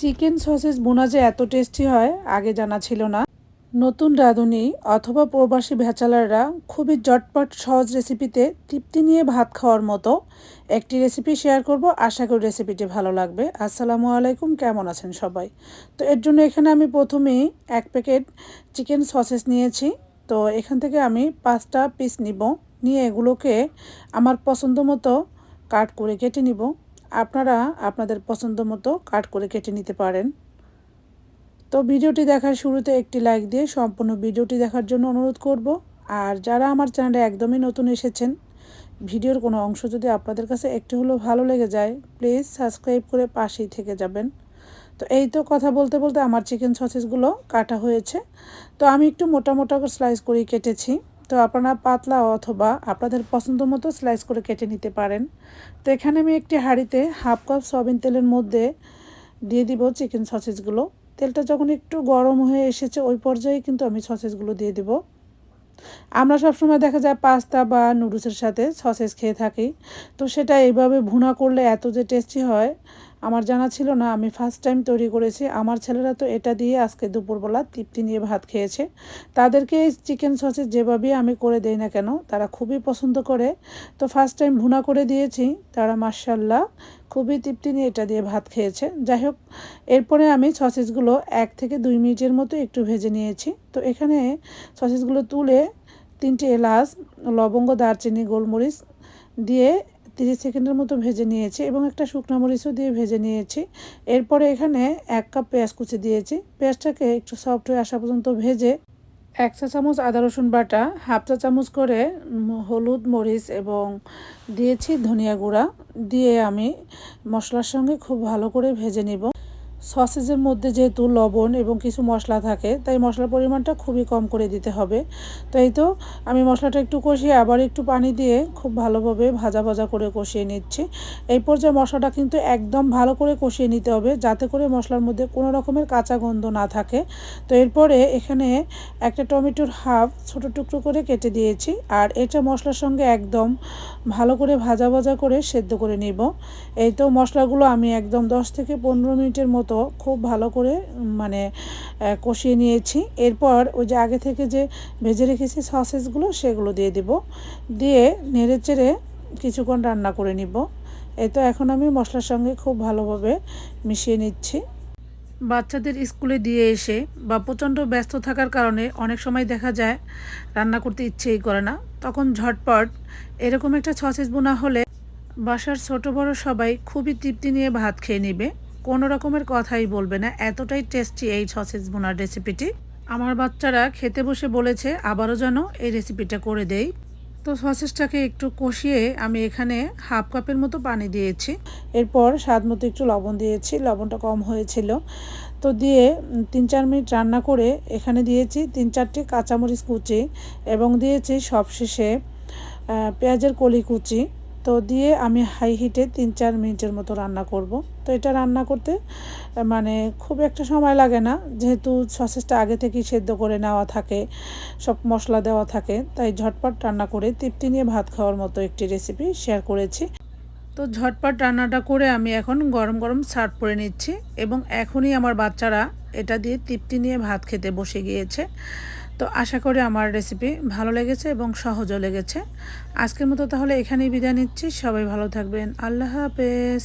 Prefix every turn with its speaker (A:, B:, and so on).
A: Chicken sausages বোনা যে এত টেস্টি হয়, আগে জানা ছিল না। নতুন রাঁধুনি অথবা প্রবাসী ভেচালাররা খুবই জটপট সহজ রেসিপিতে তৃপ্তি নিয়ে ভাত খাওয়ার মতো একটি রেসিপি শেয়ার করব। আশা করি রেসিপিটি ভালো লাগবে। আসসালামু আলাইকুম, কেমন আছেন সবাই? তো এর জন্য এখানে আমি প্রথমেই এক প্যাকেট চিকেন সসেস নিয়েছি। তো এখান থেকে আমি পাঁচটা পিস নিব। নিয়ে এগুলোকে আমার পছন্দ মতো কাট করে কেটে নিব। আপনারা আপনাদের পছন্দ মতো কাট করে কেটে নিতে পারেন। তো ভিডিওটি দেখার শুরুতে একটি লাইক দিয়ে সম্পূর্ণ ভিডিওটি দেখার জন্য অনুরোধ করব। আর যারা আমার চ্যানেলে একদমই নতুন এসেছেন, ভিডিওর কোনো অংশ যদি আপনাদের কাছে একটু হলেও ভালো লেগে যায় প্লিজ সাবস্ক্রাইব করে পাশেই থেকে যাবেন। তো এই তো কথা বলতে বলতে আমার চিকেন সসেসগুলো কাটা হয়েছে। তো আমি একটু মোটা মোটা স্লাইস করে কেটেছি। তো আপনারা পাতলা অথবা আপনাদের পছন্দ মতো স্লাইস করে কেটে নিতে পারেন। তো এখানে আমি একটি হাঁড়িতে হাফ কাপ সয়াবিন তেলের মধ্যে দিয়ে দিব চিকেন সসেসগুলো তেলটা যখন একটু গরম হয়ে এসেছে, ওই পর্যায়ে কিন্তু আমি সসেসগুলো দিয়ে দিব। আমরা সবসময় দেখা যায় পাস্তা বা নুডলসের সাথে সসেজ খেয়ে থাকি। তো সেটা এইভাবে ভুনা করলে এত যে টেস্টি হয় আমার জানা ছিল না, আমি ফার্স্ট টাইম তৈরি করেছি। আমার ছেলেরা তো এটা দিয়ে আজকে দুপুরবেলা তৃপ্তি নিয়ে ভাত খেয়েছে। তাদেরকে এই চিকেন সসেস যেভাবেই আমি করে দেই না কেন, তারা খুবই পছন্দ করে। তো ফার্স্ট টাইম ভুনা করে দিয়েছি, তারা মার্শাল্লাহ খুবই তৃপ্তি নিয়ে এটা দিয়ে ভাত খেয়েছে। যাই হোক, এরপরে আমি সসেসগুলো এক থেকে দুই মিনিটের মতো একটু ভেজে নিয়েছি। তো এখানে সসেসগুলো তুলে তিনটে এলাচ, লবঙ্গ, দারচিনি, গোলমরিচ দিয়ে তিরিশ সেকেন্ডের মতো ভেজে নিয়েছি এবং একটা শুকনো মরিচও দিয়ে ভেজে নিয়েছি। এরপরে এখানে এক কাপ পেঁয়াজ কুচি দিয়েছি। পেঁয়াজটাকে একটু সফট হয়ে আসা পর্যন্ত ভেজে এক চা চামচ আদা রসুন বাটা, হাফ চা চামচ করে হলুদ মরিচ এবং দিয়েছি ধনিয়া গুঁড়া। দিয়ে আমি মশলার সঙ্গে খুব ভালো করে ভেজে নিব। সসেজের মধ্যে যেহেতু লবণ এবং কিছু মশলা থাকে, তাই মশলার পরিমাণটা খুবই কম করে দিতে হবে। তাই তো আমি মশলাটা একটু কষিয়ে আবার একটু পানি দিয়ে খুব ভালোভাবে ভাজা ভাজা করে কষিয়ে নিচ্ছি। এই পর্যায়ে মশলাটা কিন্তু একদম ভালো করে কষিয়ে নিতে হবে, যাতে করে মশলার মধ্যে কোনো রকমের কাঁচা গন্ধ না থাকে। তো এরপরে এখানে একটা টমেটোর হাফ ছোট টুকরো করে কেটে দিয়েছি, আর এটা মশলার সঙ্গে একদম ভালো করে ভাজা ভাজা করে সেদ্ধ করে নিব। এই তো মশলাগুলো আমি একদম দশ থেকে পনেরো মিনিটের মতো খুব ভালো করে মানে কষিয়ে নিয়েছি। এরপর ওই যে আগে থেকে যে ভেজে রেখেছি সসেসগুলো সেগুলো দিয়ে দিব। দিয়ে নেড়ে চেড়ে কিছুক্ষণ রান্না করে নিব। এই তো এখন আমি মশলার সঙ্গে খুব ভালোভাবে মিশিয়ে নিচ্ছি। বাচ্চাদের স্কুলে দিয়ে এসে বা প্রচণ্ড ব্যস্ত থাকার কারণে অনেক সময় দেখা যায় রান্না করতে ইচ্ছেই করে না। তখন ঝটপট এরকম একটা সসেস বোনা হলে বাসার ছোট বড় সবাই খুবই তৃপ্তি নিয়ে ভাত খেয়ে নেবে। কোনো রকমের কথাই বলবে না। এতটাই টেস্টি এই সসেজ বোনার রেসিপিটি আমার বাচ্চারা খেতে বসে বলেছে, আবারও যেন এই রেসিপিটা করে দেই। তো সসেসটাকে একটু কষিয়ে আমি এখানে হাফ কাপের মতো পানি দিয়েছি। এরপর স্বাদ মতো একটু লবণ দিয়েছি, লবণটা কম হয়েছিল। তো দিয়ে তিন চার মিনিট রান্না করে এখানে দিয়েছি তিন চারটি কাঁচামরিচ কুচি এবং দিয়েছি সবশেষে পেঁয়াজের কলি কুচি। তো দিয়ে আমি হাই হিটে তিন চার মিনিটের মতো রান্না করব। তো এটা রান্না করতে মানে খুব একটা সময় লাগে না, যেহেতু সসেসটা আগে থেকেই সেদ্ধ করে নেওয়া থাকে, সব মশলা দেওয়া থাকে, তাই ঝটপট রান্না করে তৃপ্তি নিয়ে ভাত খাওয়ার মতো একটি রেসিপি শেয়ার করেছি। তো ঝটপট রান্নাটা করে আমি এখন গরম গরম সার্ভ করে নিচ্ছি এবং এখনই আমার বাচ্চারা এটা দিয়ে তৃপ্তি নিয়ে ভাত খেতে বসে গিয়েছে। তো আশা করি আমার রেসিপি ভালো লেগেছে এবং সহজও লেগেছে। আজকের মতো তাহলে এখানেই বিদায় নিচ্ছি। সবাই ভালো থাকবেন। আল্লাহ হাফেজ।